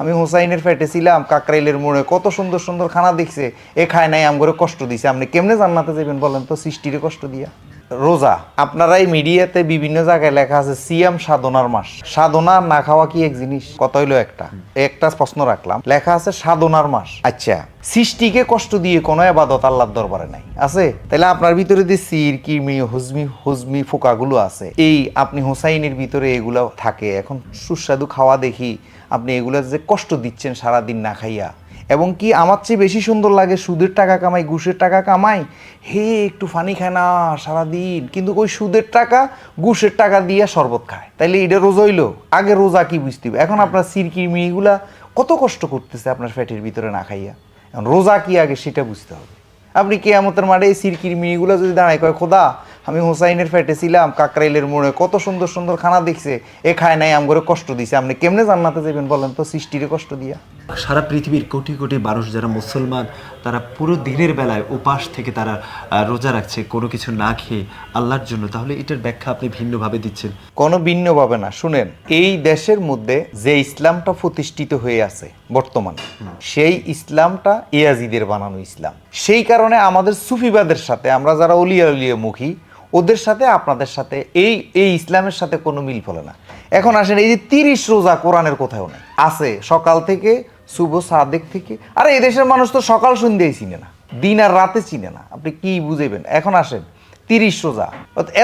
আমি হোসাইনের ফ্যাটে ছিলাম, কাকরাইলের মোড়ে কত সুন্দর সুন্দর খানা দেখছে। এ খায় নাই, আমগরে কষ্ট দিছে। আপনি কেমনে জান্নাতে যাবেন বলেন তো, সৃষ্টিরে কষ্ট দিয়া। রোজা, আপনারা এই মিডিয়াতে বিভিন্ন জায়গায় লেখা আছে, সিয়াম সাধনার মাস। সাধনা না খাওয়া কি এক জিনিস? কত হইল একটা। একটা প্রশ্ন রাখলাম। লেখা আছে, সাধনার মাস। আচ্ছা সৃষ্টিকে কষ্ট দিয়ে কোনো আবাদত আল্লাহর দরবারে নাই। আছে? তাহলে আপনার ভিতরে যে সির, কিমি, হুজমি হুজমি ফোকাগুলো আছে, এই আপনি হোসাইনের ভিতরে এগুলো থাকে। এখন সুস্বাদু খাওয়া দেখি, আপনি এগুলো যে কষ্ট দিচ্ছেন সারাদিন না খাইয়া এবং কি আমার চেয়ে বেশি সুন্দর লাগে সুদের টাকা কামাই, ঘুষের টাকা কামাই? হে, একটু ফানি খায় না, সারাদিন। কিন্তু ওই সুদের টাকা, ঘুষের টাকা দিয়ে শরবত খায়। তাইলে এটা রোজা হইল। আগে রোজা কি বুঝতে হবে? এখন আপনার সিরকির মেয়েগুলা কত কষ্ট করতেছে আপনার ফ্যাটের ভিতরে না খাইয়া। এখন রোজা কি আগে সেটা বুঝতে হবে। আপনি কেয়ামতের মাঠে এই সিরকির মেয়েগুলো যদি দাঁড়ায় কয়, খোদা, আমি হোসাইনের ফ্যাটে ছিলাম, কাকরাইলের মোড়ে কত সুন্দর সুন্দর খানা দেখছে। এ খায় নাই, আমগরে কষ্ট দিছে। আপনি কেমনে জান্নাতে যাবেন বলেন তো, সৃষ্টিরে কষ্ট দিয়া? সারা পৃথিবীর কোটি কোটি মানুষ যারা মুসলমান তারা পুরো দিনের বেলায় উপাস থেকে তারা রোজা রাখছে কোনো কিছু না খেয়ে আল্লাহর জন্য। তাহলে এটার ব্যাখ্যা আপনি ভিন্নভাবে দিচ্ছেন। কোনো ভিন্ন পাবে না। শুনেন এই দেশের মধ্যে যে ইসলামটা প্রতিষ্ঠিত হয়ে আছে বর্তমানে সেই ইসলামটা ইয়াজিদের বানানো ইসলাম। সেই কারণে আমাদের সুফিবাদের সাথে আমরা যারা অলিয়া উলিয়া মুখী ওদের সাথে আপনাদের সাথে এই এই ইসলামের সাথে কোনো মিল ফলে না। এখন আসেন এই যে তিরিশ রোজা কোরআনের কোথাও নেই। আছে সকাল থেকে শুভ সাদেক থেকে। আরে, এই দেশের মানুষ তো সকাল সন্ধ্যায় চিনে না, দিন আর রাতে চিনে না। আপনি কি বুঝেবেন এখন আসেন, তিরিশ রোজা।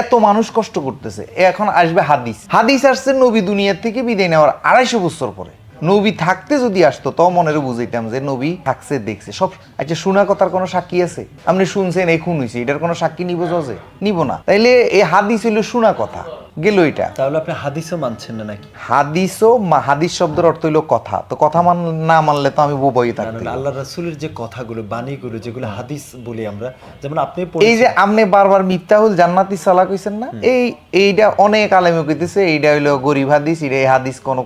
এত মানুষ কষ্ট করতেছে, এখন আসবে হাদিস। হাদিস আসছে নবী দুনিয়ার থেকে বিদায় নেওয়ার আড়াইশো বছর পরে। নবী থাকতে যদি আসতো তো মনের বুঝাইতাম যে নবী থাকছে দেখছে। সব আচ্ছা শোনা কথার কোনো সাক্ষী আছে? আপনি শুনছেন এই খুন হয়েছে এটার কোনো সাক্ষী নিব যে নিব না। তাইলে এই হাদিস হইল শোনা কথা গেল এটা। তাহলে আপনি হাদিসও মানছেন না নাকি? হাদিসও হাদিস শব্দের অর্থ হইল কথা। তো কথা মান না মানলে তো আমি বোবাই থাকতে আল্লাহ রাসূলের যে কথাগুলো বাণীগুলো যেগুলো হাদিস বলি আমরা যেমন আপনি এই যে আপনি বারবার মিফতাহুল জান্নাতি সালা কইছেন না? এই এইটা অনেক আলেমে কইতেছে এইটা হইল গরিব হাদিস এটা এই হাদিস কোন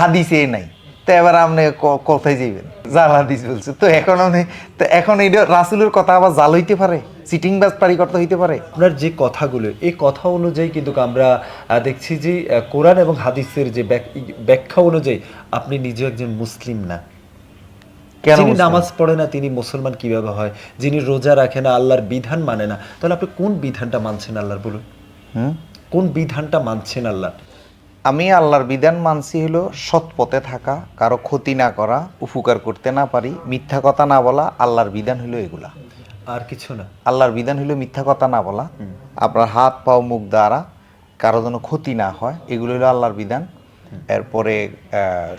হাদিসে নাই। তো এবার আপনি কোথায় যাইবেন? জাল হাদিস বলছে। তো এখন আপনি তো এখন এইটা রাসুলের কথা আবার জাল হইতে পারে? সিটিং বাস পারি করতে হইতে পারে? আপনার যে কথাগুলো এই কথা অনুযায়ী কিন্তু আমরা দেখছি যে কোরআন এবং হাদিসের যে ব্যাখ্যা অনুযায়ী আপনি নিজে একজন মুসলিম না। কেন যিনি নামাজ পড়ে না তিনি মুসলমান কীভাবে হয়? যিনি রোজা রাখে না আল্লাহর বিধান মানে না। তাহলে আপনি কোন বিধানটা মানছেন আল্লাহর বলুন। হুম? কোন বিধানটা মানছেন আল্লাহ? আমি আল্লাহর বিধান মানছি হলো সৎ পথে থাকা কারও ক্ষতি না করা উপকার করতে না পারি মিথ্যা কথা না বলা আল্লাহর বিধান হলো এগুলা। আর কিছু না। আল্লাহর বিধান হলো মিথ্যা কথা না বলা। আপনার হাত পাও মুখ দ্বারা কারও যেন ক্ষতি না হয় এগুলো হলো আল্লাহর বিধান। এরপরে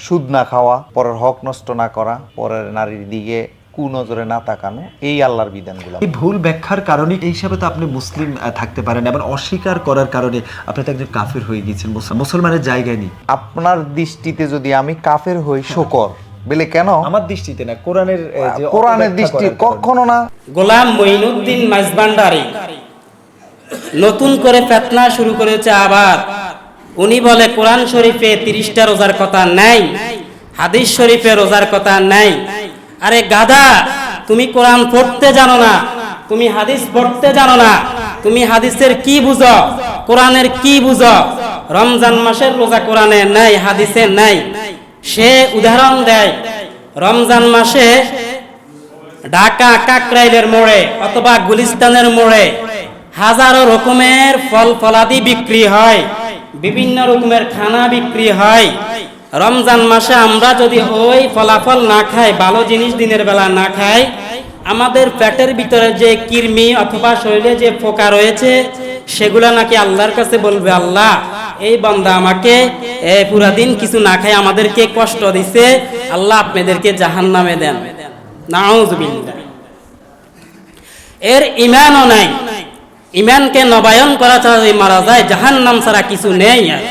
সুদ না খাওয়া পরের হক নষ্ট না করা পরের নারীর দিকে কুনজরে না তাকানো এই আল্লাহর বিধানগুলো। এই ভুল ব্যাখ্যার কারণে এই হিসাবে তো আপনি মুসলিম থাকতে পারেন আবার অস্বীকার করার কারণে আপনি তো একজন কাফির হয়ে গিয়েছেন মুসলমানের জায়গায় নেই। আপনার দৃষ্টিতে যদি আমি কাফের হই শকর। বলে কেন? আমার দৃষ্টিতে না কোরআনের কোরআনের দৃষ্টি কখনো না। গোলাম মঈনুদ্দিন মাইজবান্ডারি নতুন করে ফেতনা শুরু করেছে আবার। উনি বলে কোরআন শরীফে তিরিশটা রোজার কথা নাই হাদিস শরীফে রোজার কথা নাই। আরে গাধা তুমি কোরআন পড়তে জানো না, তুমি হাদিস পড়তে জানো না, তুমি হাদিসের কি বুঝো, কোরআনের কি বুঝো? রমজান মাসের রোজা কোরআনে নাই, হাদিসে নাই। সে উদাহরণ দেয়, রমজান মাসে ঢাকা কাকরাইলের মোড়ে অথবা গুলিস্তানের মোড়ে হাজারো রকমের ফল ফলাদি বিক্রি হয়, বিভিন্ন রকমের খানা বিক্রি হয় রমজান মাসে আমরা যদি ওই ফলাফল না খাই, ভালো জিনিস দিনের বেলা না খাই, আমাদের পেটের ভিতরে যে কৃমি অথবা শরীরে যে পোকা রয়েছে, সেগুলা নাকি আল্লাহর কাছে বলবে, আল্লাহ, এই বান্দা আমাকে পুরা দিন কিছু না খাই আমাদেরকে কষ্ট দিছে, আল্লাহ আপনাদেরকে জাহান নামে দেন এর ইমানও নাই। ইমানকে নবায়ন করা ছাড়া মারা যায় জাহান নাম ছাড়া কিছু নেই আর।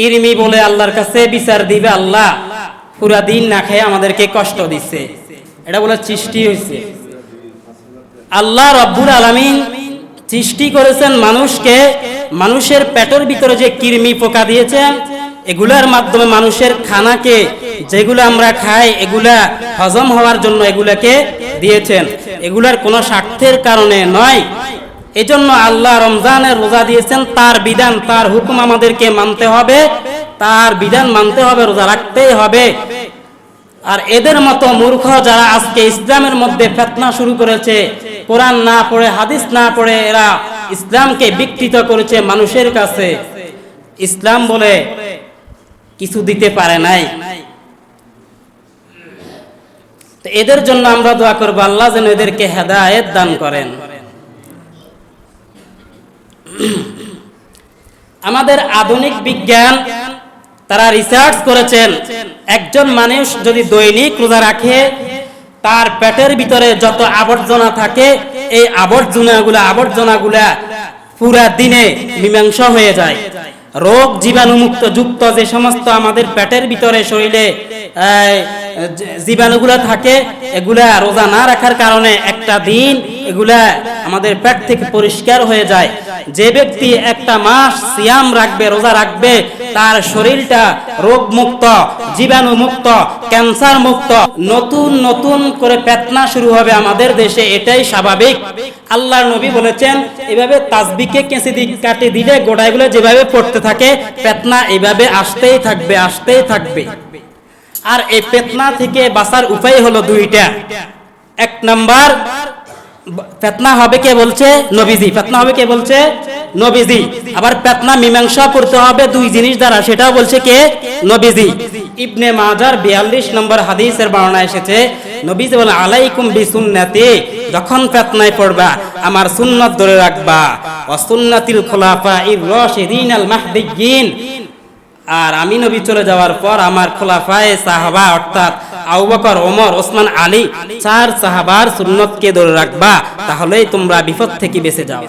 কৃমি বলে আল্লাহর কাছে বিচার দিবে আল্লাহ। পুরা দিন না খেয়ে আমাদেরকে কষ্ট দিচ্ছে এটা বলে সৃষ্টি হয়েছে আল্লাহ রব্বুল আলামিন সৃষ্টি করেছেন মানুষকে, মানুষের পেটের ভিতরে যে কৃমি পোকা দিয়েছেন, এগুলার মাধ্যমে মানুষের খানাকে যেগুলো আমরা খাই, এগুলা হজম হওয়ার জন্য এগুলাকে দিয়েছেন। এগুলার কোনো স্বার্থের কারণে নয় এজন্য আল্লাহ রমজানের রোজা দিয়েছেন, তার বিধান, তার হুকুম আমাদেরকে মানতে হবে, তার বিধান মানতে হবে, রোজা রাখতেই হবে। আর এদের মতো মূর্খ যারা আজকে ইসলামের মধ্যে ফেতনা শুরু করেছে, কোরআন না পড়ে, হাদিস না পড়ে, এরা ইসলামকে বিকৃত করেছে মানুষের কাছে। ইসলাম বলে কিছু দিতে পারে নাই। এদের জন্য আমরা দোয়া করব, আল্লাহ যেন এদেরকে হেদায়েত দান করেন। আমাদের আধুনিক বিজ্ঞান, তারা রিসার্চ করেছেন, একজন মানুষ যদি দৈনিক রোজা রাখে, তার পেটের ভিতরে যত আবর্জনা থাকে, এই আবর্জনাগুলা আবর্জনাগুলা পুরা দিনে মীমাংস হয়ে যায়। রোগ জীবাণুমুক্ত যুক্ত যে সমস্ত আমাদের পেটের ভিতরে শরীরে জীবাণুগুলা থাকে, এগুলা রোজা না রাখার কারণে একটা দিন এগুলা আমাদের পেট থেকে পরিষ্কার হয়ে যায়। যে ব্যক্তি একটা মাস সিয়াম রাখবে, রোজা রাখবে, তার শরীরটা রোগ মুক্ত জীবাণু মুক্ত ক্যান্সার মুক্ত নতুন নতুন করে পেতনা শুরু হবে আমাদের দেশে, এটাই স্বাভাবিক। আল্লাহর নবী বলেছেন, এভাবে তাসবিকে কেঁচে দি, কাটে দিলে গোড়াইগুলো যেভাবে পড়তে থাকে পেতনা এইভাবে আসতেই থাকবে আসতেই থাকবে। আর এই পেতনা থেকে বাঁচার উপায় হলো দুইটা। এক নাম্বার ফেতনা হবে কে বলছে? নবীজি। ফেতনা হবে কে বলছে? নবীজি। আবার ফেতনা, মীমাংসা করতে হবে দুই জিনিস দ্বারা। সেটাও বলছে কে? নবীজি। ইবনে মাজার বিয়াল্লিশ নম্বর হাদিসের বর্ণনা এসেছে, নবীজি বলে, আলাইকুম বিসুন্নাতি, যখন ফেতনায় পড়বা, আমার সুন্নত ধরে রাখবা। ও সুন্নাতিল খোলাফা ইর রশিদিন আল মাহদিয়িন আর আমি নবী চলে যাওয়ার পর আমার খোলাফায়ে সাহাবা, অর্থাৎ আবু বকর, ওমর, ওসমান, আলী, চার সাহাবার সুন্নতকে ধরে রাখবা, তাহলেই তোমরা বিপদ থেকে বেঁচে যাও।